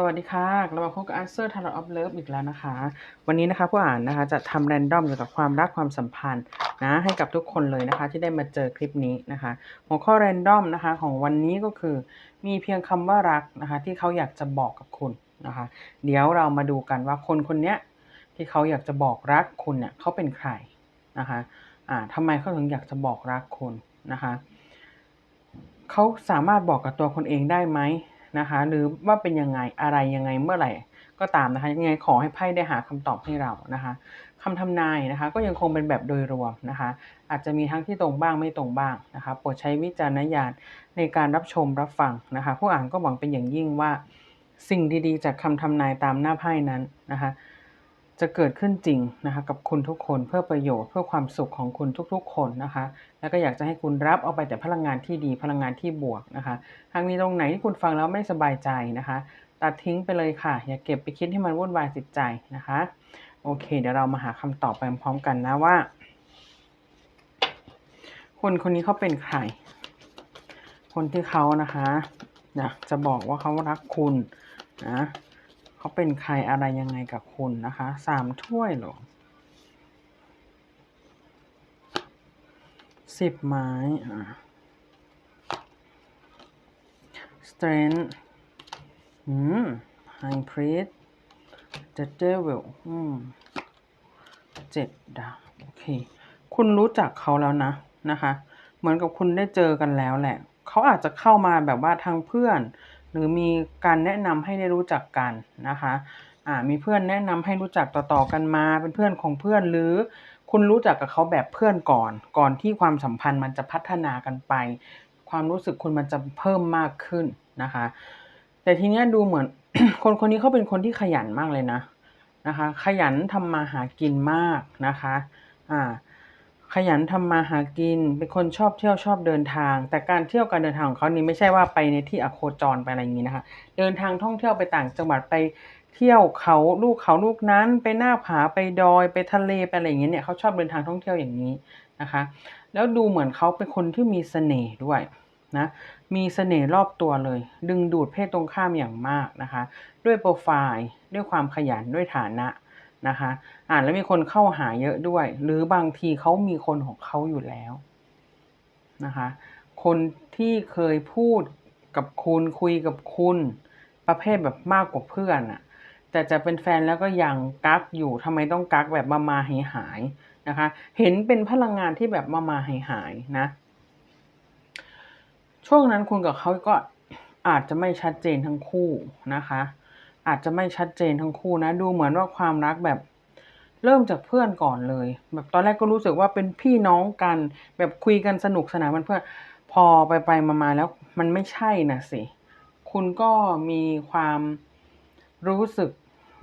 สวัสดีค่ะเรามาพบกับ Answer Tarot of Love อีกแล้วนะคะ วันนี้นะคะผู้อ่านนะคะจะทำแรนดอมเกี่ยวกับความรักความสัมพันธ์นะให้กับทุกคนเลยนะคะ ที่ได้มาเจอคลิปนี้นะคะ หัวข้อแรนดอมนะคะของวันนี้ก็คือ มีเพียงคำว่ารักนะคะ ที่เขาอยากจะบอกกับคุณนะคะ เดี๋ยวเรามาดูกันว่าคนคนนี้ที่เขาอยากจะบอกรักคุณเนี่ยเขาเป็นใครนะคะอ่าทำไมเขาถึงอยากจะบอกรักคุณนะคะเขาสามารถบอกกับตัวคนเองได้ไหม นะคะ หรือว่าเป็นยังไงอะไรยังไงเมื่อไหร่ก็ตามนะคะยังไงขอให้ไพ่ได้หาคำตอบให้เรานะคะคำทำนายนะคะ ก็ยังคงเป็นแบบโดยรวมนะคะ อาจจะมีทั้งที่ตรงบ้างไม่ตรงบ้างนะคะโปรดใช้วิจารณญาณในการรับชมรับฟังนะคะ ผู้อ่านก็หวังเป็นอย่างยิ่งว่า สิ่งดีๆ จากคำทำนายตามหน้าไพ่นั้นนะคะ จะเกิดขึ้นจริงนะคะกับคุณทุกคนเพื่อประโยชน์เพื่อความสุขของคุณทุกๆ คนนะคะ แล้วก็อยากจะให้คุณรับเอาไปแต่พลังงานที่ดีพลังงานที่บวกนะคะหากมีตรงไหนที่คุณฟังแล้วไม่สบายใจนะคะ ตัดทิ้งไปเลยค่ะ อย่าเก็บไปคิดให้มันวุ่นวายจิตใจนะคะ โอเค เดี๋ยวเรามาหาคำตอบไปพร้อมกันนะว่า คนคนนี้เขาเป็นใคร คนที่เขานะคะอยากจะบอกว่าเขารักคุณนะ เขาเป็นใครอะไรยังไงกับคุณนะคะสามถ้วยหรอสิบไม้อ่า strength อืม high priest the devil อืมเจ็ดดาวโอเค คุณรู้จักเขาแล้วนะนะคะ เหมือนกับคุณได้เจอกันแล้วแหละ เขาอาจจะเข้ามาแบบว่าทางเพื่อน หรือมีการแนะนำให้ได้รู้จักกันนะคะอ่ามีเพื่อนแนะนำให้รู้จักต่อๆกันมา เป็นเพื่อนของเพื่อนหรือคุณรู้จักกับเขาแบบเพื่อนก่อน ก่อนที่ความสัมพันธ์มันจะพัฒนากันไป ความรู้สึกคุณมันจะเพิ่มมากขึ้นนะคะ แต่ทีเนี้ยดูเหมือนคนคนนี้เขาเป็นคนที่ขยันมากเลยนะนะคะ ขยันทำมาหากินมากนะคะ อ่า ขยันทำมาหากิน เป็นคนชอบเที่ยวชอบเดินทาง แต่การเที่ยวการเดินทางของเขานี่ไม่ใช่ว่าไปในที่อโคจรไปอะไรอย่างนี้นะคะ เดินทางท่องเที่ยวไปต่างจังหวัดไปเที่ยวเขาลูกเขาลูกนั้น ไปหน้าผาไปดอยไปทะเลไปอะไรอย่างเงี้ยเนี่ยเขาชอบเดินทางท่องเที่ยวอย่างนี้นะคะ แล้วดูเหมือนเขาเป็นคนที่มีเสน่ห์ด้วยนะมีเสน่ห์รอบตัวเลย ดึงดูดเพศตรงข้ามอย่างมากนะคะ ด้วยโปรไฟล์ ด้วยความขยันด้วยฐานะ นะคะ อ่านแล้วมีคนเข้าหาเยอะด้วย หรือบางทีเขามีคนของเขาอยู่แล้วนะคะ คนที่เคยพูดกับคุณคุยกับคุณ ประเภทแบบมากกว่าเพื่อนอะแต่จะเป็นแฟนแล้วก็ยังกักอยู่ทำไมต้องกักแบบมามาหายหายนะคะ เห็นเป็นพลังงานที่แบบมามาหายหายนะ ช่วงนั้นคุณกับเขาก็อาจจะไม่ชัดเจนทั้งคู่นะคะ อาจจะไม่ชัดเจนทั้งคู่นะ ดูเหมือนว่าความรักแบบเริ่มจากเพื่อนก่อนเลย แบบตอนแรกก็รู้สึกว่าเป็นพี่น้องกัน แบบคุยกันสนุกสนานมันเพื่อนพอไปไปมามาแล้วมันไม่ใช่นะสิ คุณก็มีความรู้สึก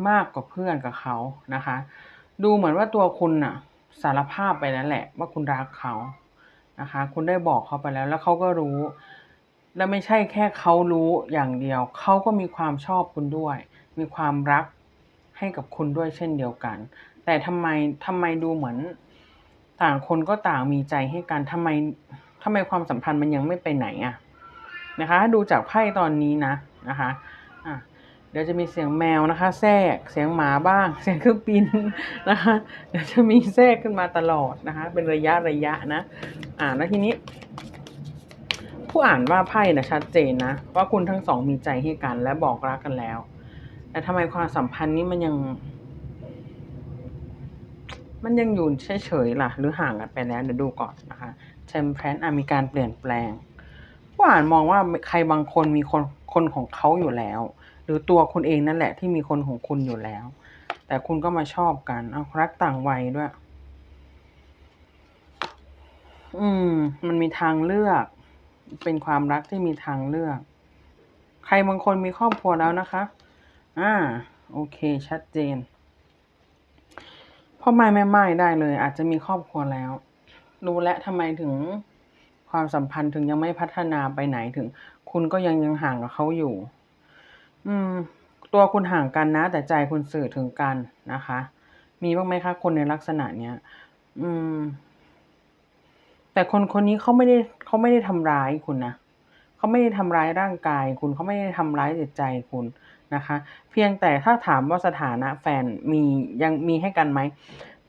มากกว่าเพื่อนกับเขานะคะ ดูเหมือนว่าตัวคุณน่ะ สารภาพไปแล้วแหละ ว่าคุณรักเขานะคะ คุณได้บอกเขาไปแล้ว แล้วเขาก็รู้ และไม่ใช่แค่เขารู้อย่างเดียว เขาก็มีความชอบคุณด้วย มีความรักให้กับคุณด้วยเช่นเดียวกัน แต่ทำไมทำไมดูเหมือน ต่างคนก็ต่างมีใจให้กันทำไมทำไมความสัมพันธ์มันยังไม่ไปไหนอะนะคะถ้าดูจากไพ่ตอนนี้นะนะคะอะเดี๋ยวจะมีเสียงแมวนะคะ แทรกเสียงหมาบ้าง เสียงเครื่องบินนะคะเดี๋ยวจะมีแทรกขึ้นมาตลอดนะคะ เป็นระยะระยะนะ อ่าแล้วทีนี้ ผู้อ่านว่าไพ่นะชัดเจนนะว่าคุณทั้งสองมีใจให้กันและบอกรักกันแล้ว แต่ทำไมความสัมพันธ์นี้มันยัง มันยังอยู่เฉยๆล่ะ หรือห่างกันไปแล้วเดี๋ยวดูก่อนนะคะเทมเพนมีการเปลี่ยนแปลงผู้อ่านมองว่าใครบางคนมีคนคนของเขาอยู่แล้ว หรือตัวคุณเองนั่นแหละที่มีคนของคุณอยู่แล้ว แต่คุณก็มาชอบกันเอารักต่างวัยด้วย อืม มันมีทางเลือก เป็นความรักที่มีทางเลือก ใครบางคนมีครอบครัวแล้วนะคะ อ่า โอเค ชัดเจนพ่อไม่แม่ไม่ได้เลย อาจจะมีครอบครัวแล้ว รู้และทำไมถึงความสัมพันธ์ถึงยังไม่พัฒนาไปไหนถึง คุณก็ยังยังห่างกับเขาอยู่ อืม ตัวคุณห่างกันนะ แต่ใจคุณสื่อถึงกันนะคะ มีบ้างไหมคะคนในลักษณะเนี้ย อืม แต่คนคนนี้เขาไม่ได้เขาไม่ได้ทำร้ายคุณนะเขาไม่ได้ทำร้ายร่างกาย คุณเขาไม่ได้ทำร้ายจิตใจคุณ นะคะ เพียงแต่ถ้าถามว่าสถานะแฟนมียังมีให้กันไหม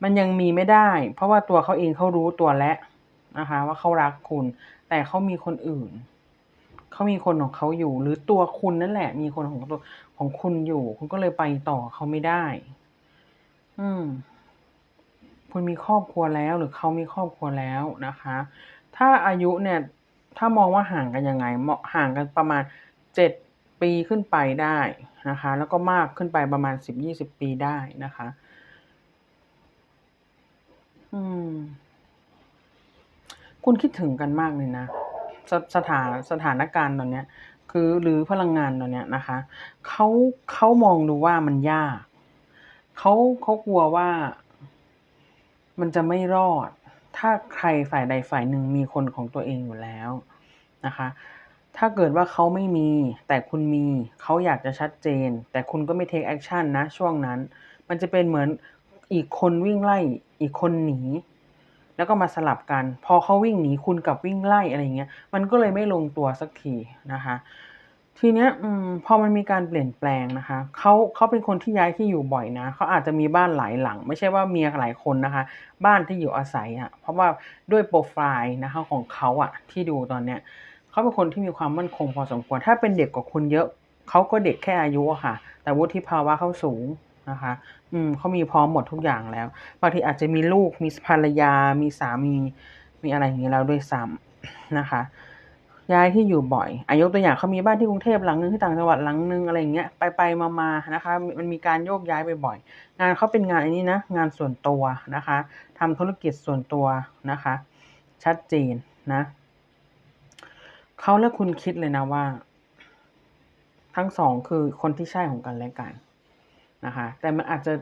มันยังมีไม่ได้ เพราะว่าตัวเขาเองเขารู้ตัวแล้วนะคะ ว่าเขารักคุณ แต่เขามีคนอื่นเขามีคนของเขาอยู่ หรือตัวคุณนั่นแหละ มีคนของตัวของคุณอยู่ คุณก็เลยไปต่อเขาไม่ได้ อืม คุณมีครอบครัวแล้ว หรือเขามีครอบครัวแล้วนะคะ ถ้าอายุเนี่ย ถ้ามองว่าห่างกันยังไงเหมาะห่างกันประมาณเจ็ด ปีขึ้นไปได้นะคะ แล้วก็มากขึ้นไปประมาณสิบยี่สิบปีได้นะคะ อืม คุณคิดถึงกันมากเลยนะสสถานสถานการณ์ตอนเนี้ย คือหรือพลังงานตอนเนี้ยนะคะเขาเขามองดูว่ามันยากเขาเขากลัวว่ามันจะไม่รอด ถ้าใครฝ่ายใดฝ่ายหนึ่งมีคนของตัวเองอยู่แล้วนะคะ ถ้าเกิดว่าเขาไม่มีแต่คุณมี เขาอยากจะชัดเจน แต่คุณก็ไม่เทคแอคชั่นนะช่วงนั้น มันจะเป็นเหมือนอีกคนวิ่งไล่ อีกคนหนี แล้วก็มาสลับกัน พอเขาวิ่งหนีคุณกับวิ่งไล่อะไรเงี้ย มันก็เลยไม่ลงตัวสักทีนะคะ ทีเนี้ยอพอมันมีการเปลี่ยนแปลงนะคะเขาเขาเป็นคนที่ย้ายที่อยู่บ่อยนะเขาอาจจะมีบ้านหลายหลัง ไม่ใช่ว่าเมียหลายคนนะคะ บ้านที่อยู่อาศัยอะเพราะว่าด้วยโปรไฟล์นะคะของเขาอะที่ดูตอนเนี้ย เขาเป็นคนที่มีความมั่นคงพอสมควร ถ้าเป็นเด็กกว่าคุณเยอะเขาก็เด็กแค่อายุอะค่ะ แต่วุฒิภาวะเขาสูงนะคะ อืมเขามีพร้อมหมดทุกอย่างแล้ว บางทีอาจจะมีลูก มีภรรยา มีสามี มีอะไรอย่างนี้แล้วด้วยซ้ำนะคะ ย้ายที่อยู่บ่อย อายกตัวอย่างเขามีบ้านที่กรุงเทพหลังนึงที่ต่างจังหวัดหลังนึงอะไรอย่างเงี้ย ไปไปมามานะคะ มันมีการโยกย้ายไปบ่อย งานเขาเป็นงานอันนี้นะ งานส่วนตัวนะคะทำธุรกิจส่วนตัวนะคะ ชัดเจนนะ เขาและคุณคิดเลยนะว่า ทั้งสองคือคนที่ใช่ของกันและกันนะคะ แต่มันอาจจะ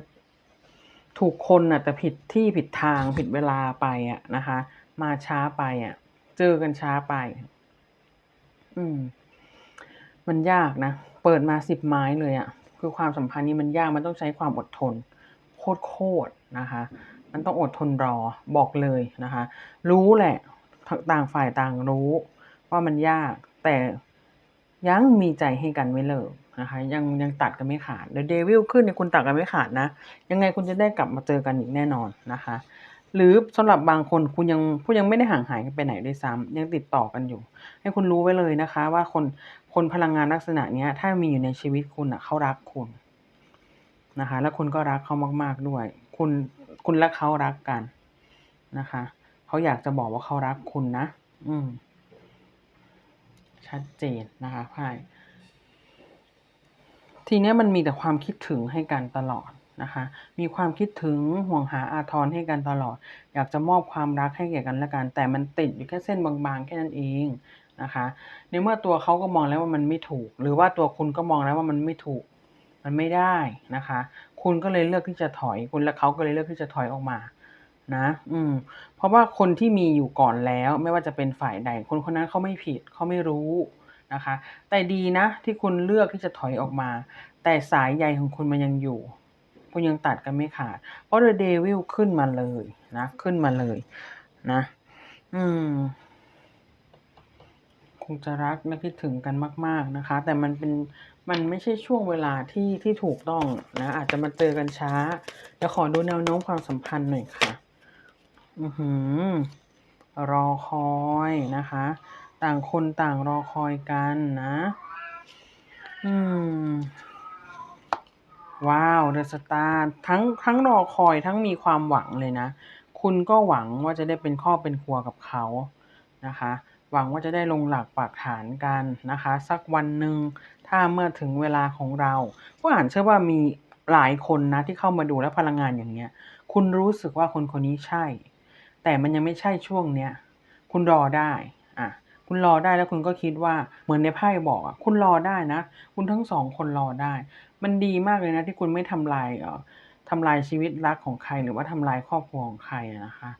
ถูกคนอะแต่ผิดที่ผิดทางผิดเวลาไปอะนะคะ มาช้าไปอะ เจอกันช้าไป อืม มันยากนะ เปิดมาสิบไม้เลยอะ่ะ คือความสัมพันธ์นี้มันยากมันต้องใช้ความอดทน โคตรโคตรนะคะ มันต้องอดทนรอบอกเลยนะคะ รู้แหละ ต่างฝ่ายต่างรู้ ว่ามันยาก แต่ยังมีใจให้กันไม่เลิกนะคะ ยังยังตัดกันไม่ขาดเดี๋ยวเดวิลขึ้นเนี่ยคุณตัดกันไม่ขาดนะ ยังไงคุณจะได้กลับมาเจอกันอีกแน่นอนนะคะ หรือสำหรับบางคนคุณยังคุณยังไม่ได้ห่างหายกันไปไหนด้วยซ้ำยังติดต่อกันอยู่ ให้คุณรู้ไว้เลยนะคะ ว่าคนคนพลังงานลักษณะเนี้ย ถ้ามีอยู่ในชีวิตคุณอะเขารักคุณนะคะ แล้วคุณก็รักเขามาก ๆด้วย คุณคุณและเขารักกันนะคะ เขาอยากจะบอกว่าเขารักคุณนะ อืม ชัดเจนนะคะไพ่ทีนี้มันมีแต่ความคิดถึงให้กันตลอดนะคะ มีความคิดถึงห่วงหาอาทรให้กันตลอด อยากจะมอบความรักให้แก่กันและกัน แต่มันติดอยู่แค่เส้นบางๆ แค่นั้นเองนะคะ ในเมื่อตัวเขาก็มองแล้วว่ามันไม่ถูก หรือว่าตัวคุณก็มองแล้วว่ามันไม่ถูก มันไม่ได้นะคะ คุณก็เลยเลือกที่จะถอย คุณและเขาก็เลยเลือกที่จะถอยออกมา นะ อืม เพราะว่าคนที่มีอยู่ก่อนแล้ว ไม่ว่าจะเป็นฝ่ายใด คนคนนั้นเขาไม่ผิดเขาไม่รู้นะคะ แต่ดีนะที่คุณเลือกที่จะถอยออกมา แต่สายใยของคุณมันยังอยู่ คุณยังตัดกันไม่ขาด เพราะเดอะเดวิลขึ้นมาเลยนะ ขึ้นมาเลย นะ อืมคงจะรักและคิดถึงกันมาก ๆนะคะ แต่มันเป็นมันไม่ใช่ช่วงเวลาที่ที่ถูกต้องนะ อาจจะมาเจอกันช้าเดี๋ยวขอดูแนวโน้มความสัมพันธ์หน่อยค่ะ อือหือ รอคอยนะคะ ต่างคนต่างรอคอยกันนะ อืม ว้าวเดอะสตาร์ทั้งทั้งรอคอยทั้งมีความหวังเลยนะ คุณก็หวังว่าจะได้เป็นครอเป็นครัวกับเขานะคะ หวังว่าจะได้ลงหลักปักฐานกันนะคะ สักวันหนึ่งถ้าเมื่อถึงเวลาของเราผู้อ่านเชื่อว่ามีหลายคนนะที่เข้ามาดูและพลังงานอย่างเนี้ย คุณรู้สึกว่าคนคนนี้ใช่ แต่มันยังไม่ใช่ช่วงเนี้ยคุณรอได้อะคุณรอได้แล้วคุณก็คิดว่าเหมือนในไพ่บอกอะคุณรอได้นะ คุณทั้งสองคนรอได้ มันดีมากเลยนะที่คุณไม่ทำลายเอ่อทำลายชีวิตรักของใคร หรือว่าทำลายครอบครัวของใครนะคะ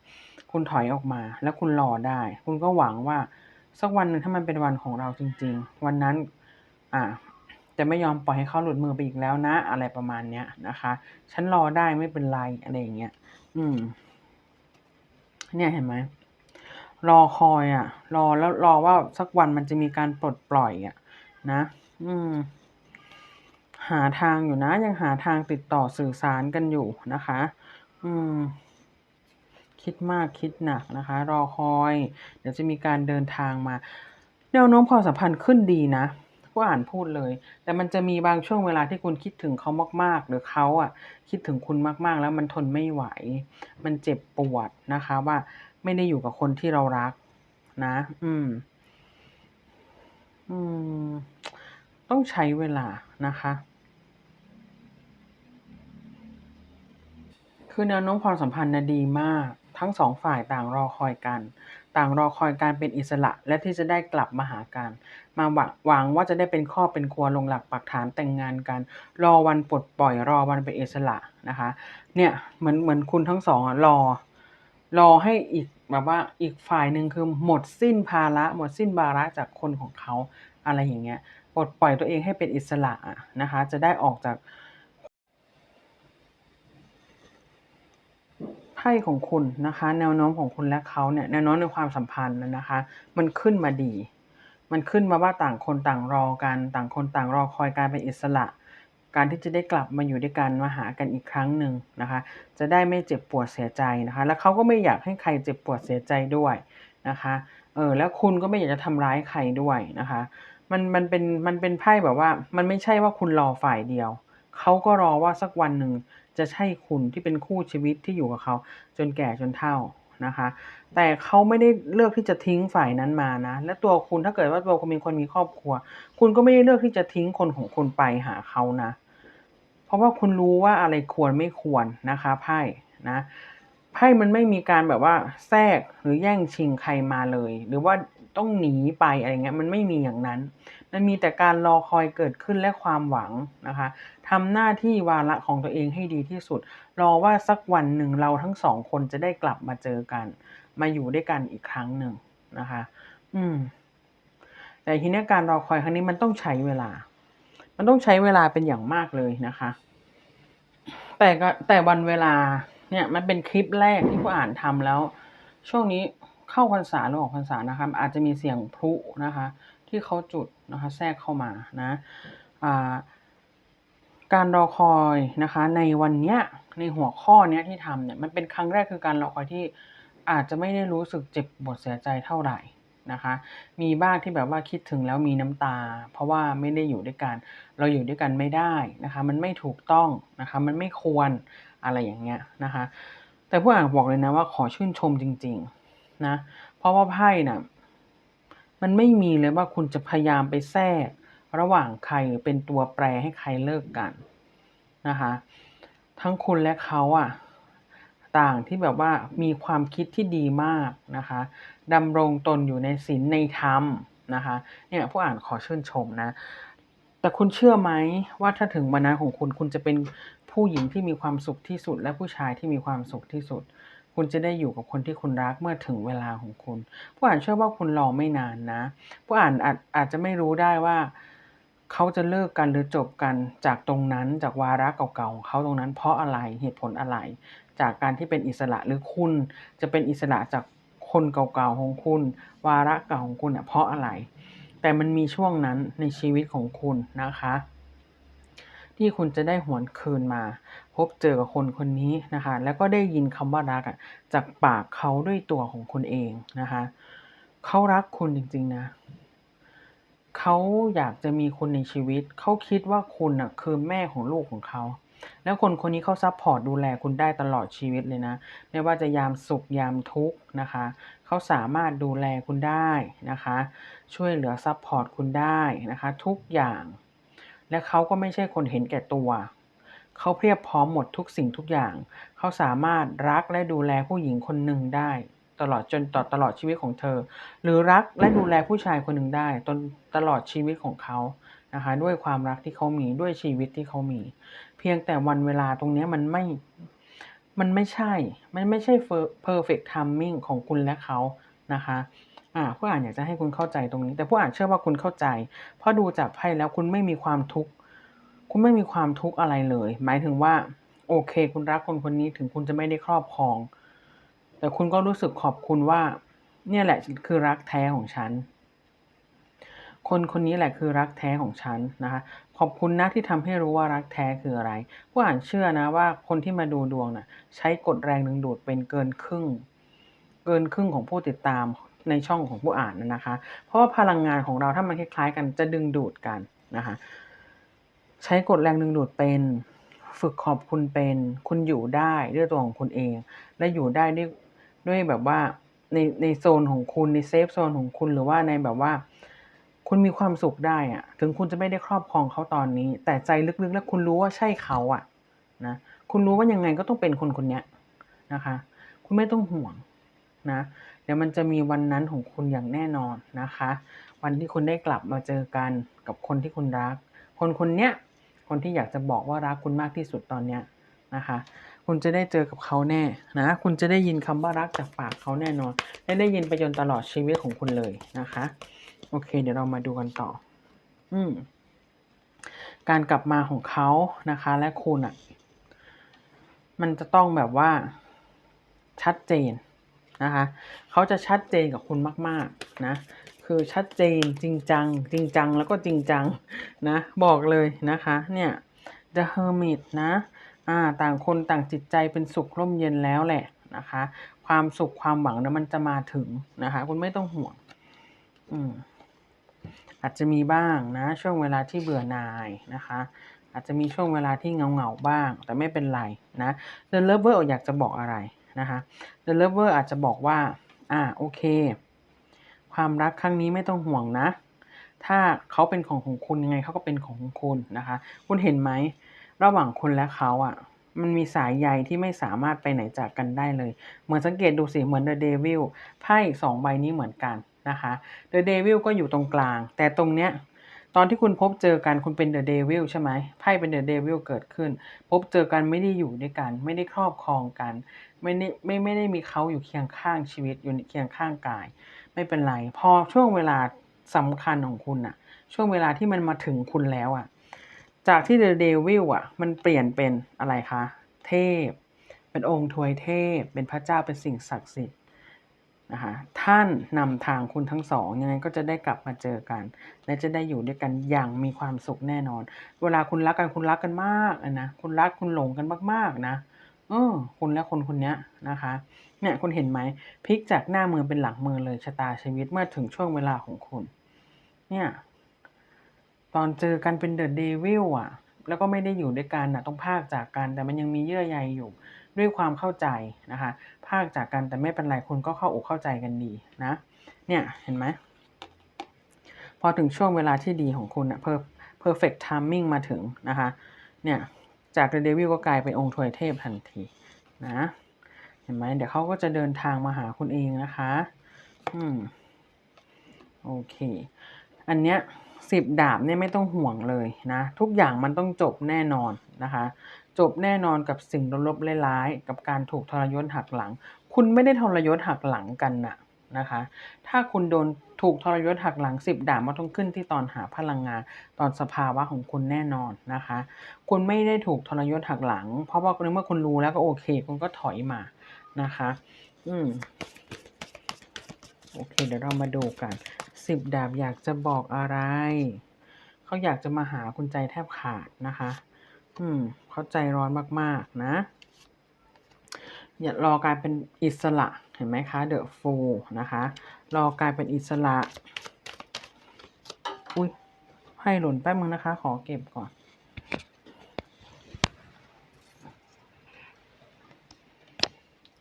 คุณถอยออกมาแล้วคุณรอได้ คุณก็หวังว่าสักวันหนึ่งถ้ามันเป็นวันของเราจริง ๆ วันนั้นอ่าจะไม่ยอมปล่อยให้เขาหลุดมือไปอีกแล้วนะ อะไรประมาณเนี้ยนะคะ ฉันรอได้ไม่เป็นไรอะไรอย่างเงี้ย อืม เนี่ยเห็นไหมรอคอยอะ รอแล้วรอว่าสักวันมันจะมีการปลดปล่อยอะ นะ อืม หาทางอยู่นะ ยังหาทางติดต่อสื่อสารกันอยู่นะคะ อืม คิดมากคิดหนักนะคะ รอคอย เดี๋ยวจะมีการเดินทางมาแนวโน้มความสัมพันธ์ขึ้นดีนะ ผู้อ่านพูดเลย แต่มันจะมีบางช่วงเวลาที่คุณคิดถึงเขามาก ๆ หรือเขาอะคิดถึงคุณมากๆ แล้วมันทนไม่ไหว มันเจ็บปวดนะคะว่าไม่ได้อยู่กับคนที่เรารัก นะ อืม อืม ต้องใช้เวลานะคะ คือแนวโน้มความสัมพันธ์นะดีมาก ทั้งสองฝ่ายต่างรอคอยกัน ต่างรอคอยการเป็นอิสระและที่จะได้กลับมาหากัน มาหวังว่าจะได้เป็นครอบเป็นครัวลงหลักปักฐานแต่งงานกัน รอวันปลดปล่อยรอวันเป็นอิสระนะคะ เนี่ยเหมือนเหมือนคุณทั้งสองอะรอ รอให้อีกแบบว่าอีกฝ่ายหนึ่งคือหมดสิ้นภาระหมดสิ้นภาระจากคนของเขาอะไรอย่างเงี้ยปลดปล่อยตัวเองให้เป็นอิสระนะคะ จะได้ออกจาก พ่ของคุณนะคะ แนวโน้มของคุณและเขาเนี่ยแนวโน้มในความสัมพันธ์นะคะ มันขึ้นมาดี มันขึ้นมาว่าต่างคนต่างรอกัน ต่างคนต่างรอคอยการเป็นอิสระ การที่จะได้กลับมาอยู่ด้วยกันมาหากันอีกครั้งหนึ่งนะคะ จะได้ไม่เจ็บปวดเสียใจนะคะ แล้วเขาก็ไม่อยากให้ใครเจ็บปวดเสียใจด้วยนะคะเออแล้วคุณก็ไม่อยากจะทำร้ายใครด้วยนะคะ มันมันเป็นมันเป็นไพ่แบบว่า มันไม่ใช่ว่าคุณรอฝ่ายเดียวเขาก็รอว่าสักวันหนึ่ง จะใช่คุณที่เป็นคู่ชีวิตที่อยู่กับเขา จนแก่จนเฒ่านะคะ แต่เขาไม่ได้เลือกที่จะทิ้งฝ่ายนั้นมานะ และตัวคุณถ้าเกิดว่าตัวคุณเป็นคนมีครอบครัว คุณก็ไม่ได้เลือกที่จะทิ้งคนของคุณไปหาเขานะ เพราะว่าคุณรู้ว่าอะไรควรไม่ควรนะคะไพ่นะไพ่มันไม่มีการแบบว่าแทรกหรือแย่งชิงใครมาเลย หรือว่า ต้องหนีไปอะไรเงี้ยมันไม่มีอย่างนั้น มันมีแต่การรอคอยเกิดขึ้นและความหวังนะคะทำหน้าที่วาระของตัวเองให้ดีที่สุด รอว่าสักวันหนึ่งเราทั้งสองคนจะได้กลับมาเจอกัน มาอยู่ด้วยกันอีกครั้งหนึ่งนะคะ อืม แต่ทีนี้การรอคอยครั้งนี้มันต้องใช้เวลา มันต้องใช้เวลาเป็นอย่างมากเลยนะคะ แต่ก็แต่วันเวลาเนี่ยมันเป็นคลิปแรกที่ผู้อ่านทำแล้ว ช่วงนี้ เข้าพรรษาหรือออกพรรษานะคะอาจจะมีเสียงพลุนะคะ ที่เขาจุดนะคะแทรกเข้ามานะการรอคอยนะคะ ในวันเนี้ยในหัวข้อเนี้ยที่ทำเนี่ยมันเป็นครั้งแรกคือการรอคอยที่อาจจะไม่ได้รู้สึกเจ็บปวดเสียใจเท่าไหร่นะคะ มีบ้างที่แบบว่าคิดถึงแล้วมีน้ำตา เพราะว่าไม่ได้อยู่ด้วยกัน เราอยู่ด้วยกันไม่ได้นะคะ มันไม่ถูกต้องนะคะ มันไม่ควรอะไรอย่างเงี้ยนะคะ แต่ผู้อ่านบอกเลยนะว่าขอชื่นชมจริง นะ เพราะว่าไพ่น่ะมันไม่มีเลยว่าคุณจะพยายามไปแทรก ระหว่างใครหรือเป็นตัวแปรให้ใครเลิกกันนะคะ ทั้งคุณและเขาอะต่างที่แบบว่ามีความคิดที่ดีมากนะคะดำรงตนอยู่ในศีลในธรรมนะคะเนี่ยผู้อ่านขอชื่นชมนะแต่คุณเชื่อไหมว่าถ้าถึงวันนั้นของคุณคุณจะเป็นผู้หญิงที่มีความสุขที่สุด และผู้ชายที่มีความสุขที่สุด คุณจะได้อยู่กับคนที่คุณรักเมื่อถึงเวลาของคุณ ผู้อ่านเชื่อว่าคุณรอไม่นานนะ ผู้อ่านอาจอาจจะไม่รู้ได้ว่า เขาจะเลิกกันหรือจบกันจากตรงนั้นจากวาระเก่าๆของเขาตรงนั้น เพราะอะไรเหตุผลอะไร จากการที่เป็นอิสระหรือคุณจะเป็นอิสระจากคนเก่าๆของคุณ วาระเก่าของคุณเนี่ยเพราะอะไร แต่มันมีช่วงนั้นในชีวิตของคุณนะคะ ที่คุณจะได้หวนคืนมา พบเจอกับคนคนนี้นะคะ แล้วก็ได้ยินคำว่ารักจากปากเขาด้วยตัวของคุณเองนะคะเขารักคุณจริงๆนะเขาอยากจะมีคุณในชีวิต เขาคิดว่าคุณอะคือแม่ของลูกของเขา แล้วคนคนนี้เขาซัพพอร์ตดูแลคุณได้ตลอดชีวิตเลยนะ ไม่ว่าจะยามสุขยามทุกข์นะคะ เขาสามารถดูแลคุณได้นะคะ ช่วยเหลือซัพพอร์ตคุณได้นะคะ ทุกอย่าง และเขาก็ไม่ใช่คนเห็นแก่ตัว เขาเพียบพร้อมหมดทุกสิ่งทุกอย่าง เขาสามารถรักและดูแลผู้หญิงคนหนึ่งได้ ตลอดจนต่อตลอดชีวิตของเธอ หรือรักและดูแลผู้ชายคนหนึ่งได้จนตลอดชีวิตของเขานะคะด้วยความรักที่เขามีด้วยชีวิตที่เขามี เพียงแต่วันเวลาตรงนี้มันไม่มันไม่ใช่ มันไม่ใช่ perfect timing ของคุณและเขานะคะ อ่าผู้อ่านอยากจะให้คุณเข้าใจตรงนี้ แต่ผู้อ่านเชื่อว่าคุณเข้าใจ เพราะดูจากไพ่แล้วคุณไม่มีความทุกข์คุณไม่มีความทุกข์อะไรเลย หมายถึงว่า โอเค คุณรักคนคนนี้ถึงคุณจะไม่ได้ครอบครอง แต่คุณก็รู้สึกขอบคุณว่า เนี่ยแหละคือรักแท้ของฉันคนคนนี้แหละคือรักแท้ของฉันนะคะขอบคุณนะที่ทำให้รู้ว่ารักแท้คืออะไร ผู้อ่านเชื่อนะว่าคนที่มาดูดวงน่ะใช้กฎแรงดึงดูดเป็นเกินครึ่ง เกินครึ่งของผู้ติดตาม ในช่องของผู้อ่านนะนะคะ เพราะว่าพลังงานของเราถ้ามันคล้ายๆ กันจะดึงดูดกันนะคะใช้กฎแรงดึงดูดเป็นฝึกขอบคุณเป็น คุณอยู่ได้ด้วยตัวของคุณเอง และอยู่ได้ด้วยด้วยแบบว่าในในโซนของคุณในเซฟโซนของคุณหรือว่าในแบบว่า คุณมีความสุขได้อะถึงคุณจะไม่ได้ครอบครองเขาตอนนี้ แต่ใจลึกๆ แล้วคุณรู้ว่าใช่เขาอะนะคุณรู้ว่ายังไงก็ต้องเป็นคนคนนี้นะคะ คุณไม่ต้องห่วงนะ เดี๋ยวมันจะมีวันนั้นของคุณอย่างแน่นอนนะคะ วันที่คุณได้กลับมาเจอกันกับคนที่คุณรัก คนคนเนี้ยคนที่อยากจะบอกว่ารักคุณมากที่สุดตอนเนี้ยนะคะ คุณจะได้เจอกับเขาแน่นะ คุณจะได้ยินคำว่ารักจากปากเขาแน่นอนและได้ยินไปจนตลอดชีวิตของคุณเลยนะคะ โอเค เดี๋ยวเรามาดูกันต่อ อืมการกลับมาของเขานะคะ และคุณอะ่ะ มันจะต้องแบบว่าชัดเจน นะคะเขาจะชัดเจนกับคุณมาก ๆ นะ คือชัดเจนจริงจัง จริงจังแล้วก็จริงจังนะบอกเลยนะคะเนี่ย The Hermit นะอ่าต่างคนต่างจิตใจเป็นสุขร่มเย็นแล้วแหละนะคะ ความสุขความหวังนะมันจะมาถึงนะคะ คุณไม่ต้องห่วง อืมอาจจะมีบ้างนะ ช่วงเวลาที่เบื่อหน่ายนะคะ อาจจะมีช่วงเวลาที่เงาเงาบ้าง แต่ไม่เป็นไรนะ The Lover อยากจะบอกอะไร นะคะ The Lover อาจจะบอกว่า อ่าโอเค ความรักครั้งนี้ไม่ต้องห่วงนะ ถ้าเขาเป็นของของคุณยังไงเขาก็เป็นของของคุณนะคะ คุณเห็นไหม ระหว่างคุณและเขาอะ มันมีสายใยที่ไม่สามารถไปไหนจากกันได้เลย เหมือนสังเกตดูสิ เหมือน The Devil ไพ่สองใบนี้เหมือนกันนะคะ The Devil ก็อยู่ตรงกลาง แต่ตรงเนี้ย ตอนที่คุณพบเจอกันคุณเป็น The Devil ใช่ไหมไพ่เป็น The Devil เกิดขึ้น พบเจอกันไม่ได้อยู่ด้วยกัน ไม่ได้ครอบครองกัน ไม่ได้ไม่ไม่ได้มีเขาอยู่เคียงข้างชีวิตอยู่เคียงข้างกาย ไม่เป็นไร พอช่วงเวลาสำคัญของคุณอะช่วงเวลาที่มันมาถึงคุณแล้วอะจากที่ The Devil อะมันเปลี่ยนเป็นอะไรคะ เทพ เป็นองค์ทวยเทพ เป็นพระเจ้าเป็นสิ่งศักดิ์สิทธิ์ นะคะท่านนำทางคุณทั้งสองยังไงก็จะได้กลับมาเจอกัน และจะได้อยู่ด้วยกันอย่างมีความสุขแน่นอน เวลาคุณรักกันคุณรักกันมากนะคุณรักคุณหลงกันมากๆนะเออคุณและคนคนนี้นะคะ เนี่ยคุณเห็นไหมพลิกจากหน้ามือเป็นหลังมือเลยชะตาชีวิตเมื่อถึงช่วงเวลาของคุณ เนี่ยตอนเจอกันเป็นเดอะเดวิลอะ แล้วก็ไม่ได้อยู่ด้วยกันนะต้องพากจากกัน แต่มันยังมีเยื่อใยอยู่ ด้วยความเข้าใจนะคะพากจากกันแต่ไม่เป็นไรคุณก็เข้าอกเข้าใจกันดีนะเนี่ยเห็นไหมพอถึงช่วงเวลาที่ดีของคุณอะ per- perfect timing มาถึงนะคะเนี่ยจากเดวิลก็กลายเป็นองค์ทวยเทพทันทีนะเห็นไหมเดี๋ยวเขาก็จะเดินทางมาหาคุณเองนะคะอืมโอเคอันเนี้ยสิบดาบเนี่ยไม่ต้องห่วงเลยนะ ทุกอย่างมันต้องจบแน่นอนนะคะ จบแน่นอนกับสิ่งลบๆร้ายๆกับการถูกทรยศหักหลัง คุณไม่ได้ทรยศหักหลังกันนะนะคะ ถ้าคุณโดนถูกทรยศหักหลังสิบดาบมันต้องขึ้นที่ตอนหาพลังงานตอนสภาวะของคุณแน่นอนนะคะ คุณไม่ได้ถูกทรยศหักหลัง เพราะว่าเมื่อคุณรู้แล้วก็โอเค คุณก็ถอยมานะคะ อืมโอเค เดี๋ยวเรามาดูกันสิบดาบอยากจะบอกอะไร เขาอยากจะมาหาคุณใจแทบขาดนะคะ อืม เขาใจร้อนมากๆนะ อย่ารอกลายเป็นอิสระเห็นไหมคะเดอะฟูนะคะ รอกลายเป็นอิสระ อุ้ยไพ่หล่นแป๊บนึงนะคะ ขอเก็บก่อน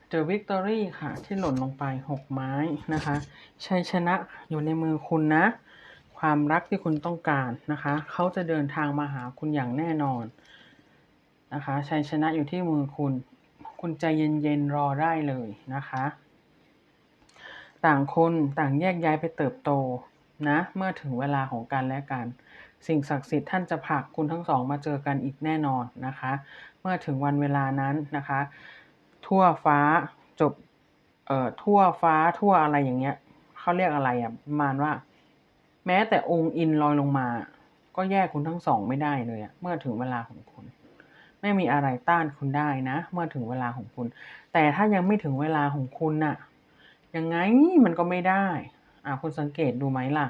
เดอะวิกตอรี่ค่ะ ที่หล่นลงไปหกไม้นะคะชัยชนะอยู่ในมือคุณนะ ความรักที่คุณต้องการนะคะ เขาจะเดินทางมาหาคุณอย่างแน่นอน นะคะชัยชนะอยู่ที่มือคุณ คุณใจเย็นๆรอได้เลยนะคะ ต่างคนต่างแยกย้ายไปเติบโตนะเมื่อถึงเวลาของกันและกัน สิ่งศักดิ์สิทธิ์ท่านจะผลักคุณทั้งสองมาเจอกันอีกแน่นอนนะคะ เมื่อถึงวันเวลานั้นนะคะ ทั่วฟ้าจบเอ่อทั่วฟ้าทั่วอะไรอย่างเงี้ยเขาเรียกอะไรอะประมาณว่า แม้แต่องค์อินลอยลงมา ก็แยกคุณทั้งสองไม่ได้เลยอะเมื่อถึงเวลาของคุณ ไม่มีอะไรต้านคุณได้นะ เมื่อถึงเวลาของคุณ แต่ถ้ายังไม่ถึงเวลาของคุณน่ะยังไงมันก็ไม่ได้ อ่าคุณสังเกตดูไหมล่ะ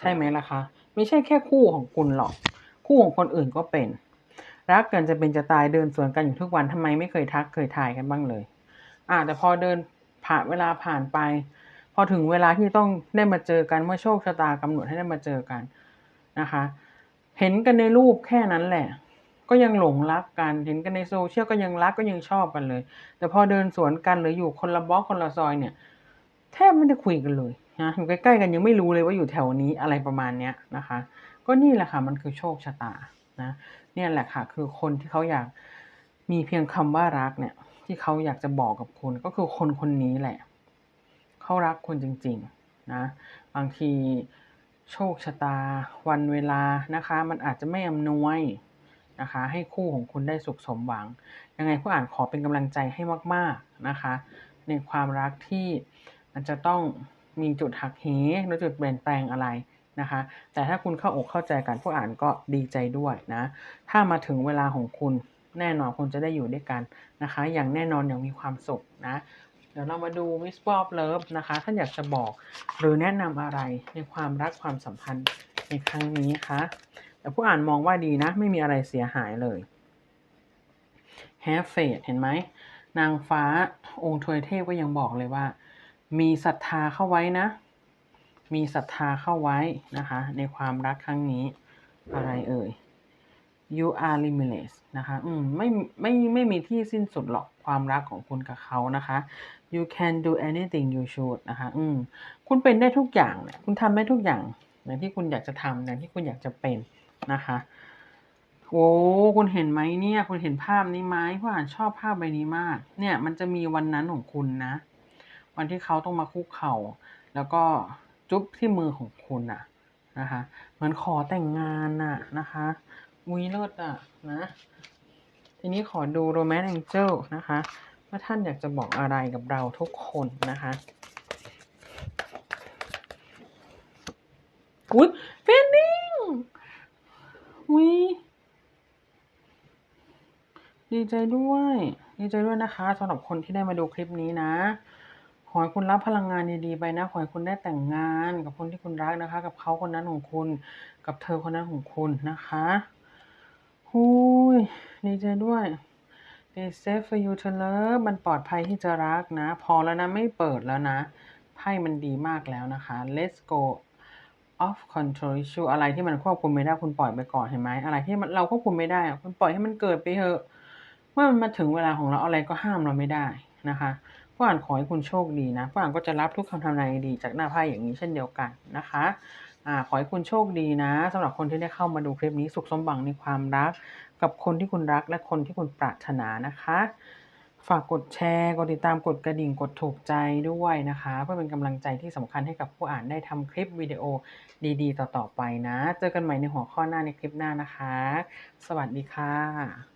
ใช่ไหมล่ะคะ ไม่ใช่แค่คู่ของคุณหรอก คู่ของคนอื่นก็เป็น รักกันจะเป็นจะตายเดินสวนกันอยู่ทุกวันทำไมไม่เคยทักเคยทายกันบ้างเลย อ่าแต่พอเดินผ่านเวลาผ่านไป พอถึงเวลาที่ต้องได้มาเจอกันเมื่อโชคชะตากำหนดให้ได้มาเจอกันนะคะ เห็นกันในรูปแค่นั้นแหละ ก็ยังหลงรักกัน เห็นกันในโซเชียลก็ยังรักก็ยังชอบกันเลย แต่พอเดินสวนกันหรืออยู่คนละบล็อกคนละซอยเนี่ย แทบไม่ได้คุยกันเลยนะอยู่ใกล้ๆกันยังไม่รู้เลยว่าอยู่แถวนี้อะไรประมาณเนี้ยนะคะ ก็นี่แหละค่ะมันคือโชคชะตานะเนี่ยแหละค่ะ คือคนที่เขาอยากมีเพียงคำว่ารักเนี่ย ที่เขาอยากจะบอกกับคุณก็คือคนคนนี้แหละเขารักคุณจริง ๆนะบางทีโชคชะตา วันเวลานะคะ มันอาจจะไม่อำนวย นะคะ ให้คู่ของคุณได้สุขสมหวัง ยังไงผู้อ่านขอเป็นกำลังใจให้มาก ๆนะคะ ในความรักที่มันจะต้องมีจุดหักเหหรือจุดเปลี่ยนแปลงอะไรนะคะ แต่ถ้าคุณเข้าอกเข้าใจกันผู้อ่านก็ดีใจด้วยนะ ถ้ามาถึงเวลาของคุณแน่นอนคุณจะได้อยู่ด้วยกันนะคะ อย่างแน่นอนอย่างมีความสุขนะเดี๋ยวเรามาดู Whisper of Love นะคะ ท่านอยากจะบอกหรือแนะนำอะไรในความรักความสัมพันธ์ในครั้งนี้คะ แต่ผู้อ่านมองว่าดีนะ ไม่มีอะไรเสียหายเลย Have faith เห็นไหม นางฟ้าองค์ทวยเทพก็ยังบอกเลยว่า มีศรัทธาเข้าไว้นะ มีศรัทธาเข้าไว้นะคะ ในความรักครั้งนี้ อะไรเอ่ย you are limitless นะคะอืมไม่ไม่ไม่มีที่สิ้นสุดหรอกความรักของคุณกับเขานะคะ you can do anything you should นะคะ อืม คุณเป็นได้ทุกอย่างเนี่ยคุณทำได้ทุกอย่างอย่างที่คุณอยากจะทำอย่างที่คุณอยากจะเป็น นะคะโอ้คุณเห็นไหมเนี่ย คุณเห็นภาพนี้ไหมผู้อ่านชอบภาพใบนี้มาก เนี่ยมันจะมีวันนั้นของคุณนะ วันที่เขาต้องมาคุกเข่า แล้วก็จุ๊บที่มือของคุณน่ะนะคะ เหมือนขอแต่งงานน่ะนะคะวิเลิศอะนะ ทีนี้ขอดูโรแมนต์แองเจิลนะคะ ว่าท่านอยากจะบอกอะไรกับเราทุกคนนะคะอุ้ยเฟนดิ้ง อุ้ยดีใจด้วย ดีใจด้วยนะคะสำหรับคนที่ได้มาดูคลิปนี้นะ ขอให้คุณรับพลังงานดีๆไปนะ ขอให้คุณได้แต่งงานกับคนที่คุณรักนะคะ กับเขาคนนั้นของคุณ กับเธอคนนั้นของคุณนะคะหุยดีใจด้วย It's safe for you to love มันปลอดภัยที่จะรักนะ พอแล้วนะ ไม่เปิดแล้วนะ ไพ่มันดีมากแล้วนะคะ Let's go off control issue อะไรที่มันควบคุมไม่ได้คุณปล่อยไปก่อนเห็นไหมอะไรที่มันเราควบคุมไม่ได้อะคุณปล่อยให้มันเกิดไปเถอะเมื่อมันมาถึงเวลาของเราอะไรก็ห้ามเราไม่ได้นะคะผู้อ่านขอให้คุณโชคดีนะผู้อ่านก็จะรับทุกคำทำนายดีจากหน้าไพ่อย่างนี้เช่นเดียวกันนะคะอ่าขอให้คุณโชคดีนะสำหรับคนที่ได้เข้ามาดูคลิปนี้สุขสมหวังในความรัก กับคนที่คุณรักและคนที่คุณปรารถนานะคะ ฝากกดแชร์ กดติดตาม กดกระดิ่ง กดถูกใจด้วยนะคะ เพื่อเป็นกำลังใจที่สำคัญให้กับผู้อ่านได้ทำคลิปวิดีโอดีๆ ต่อๆไปนะ เจอกันใหม่ในหัวข้อหน้าในคลิปหน้านะคะ สวัสดีค่ะ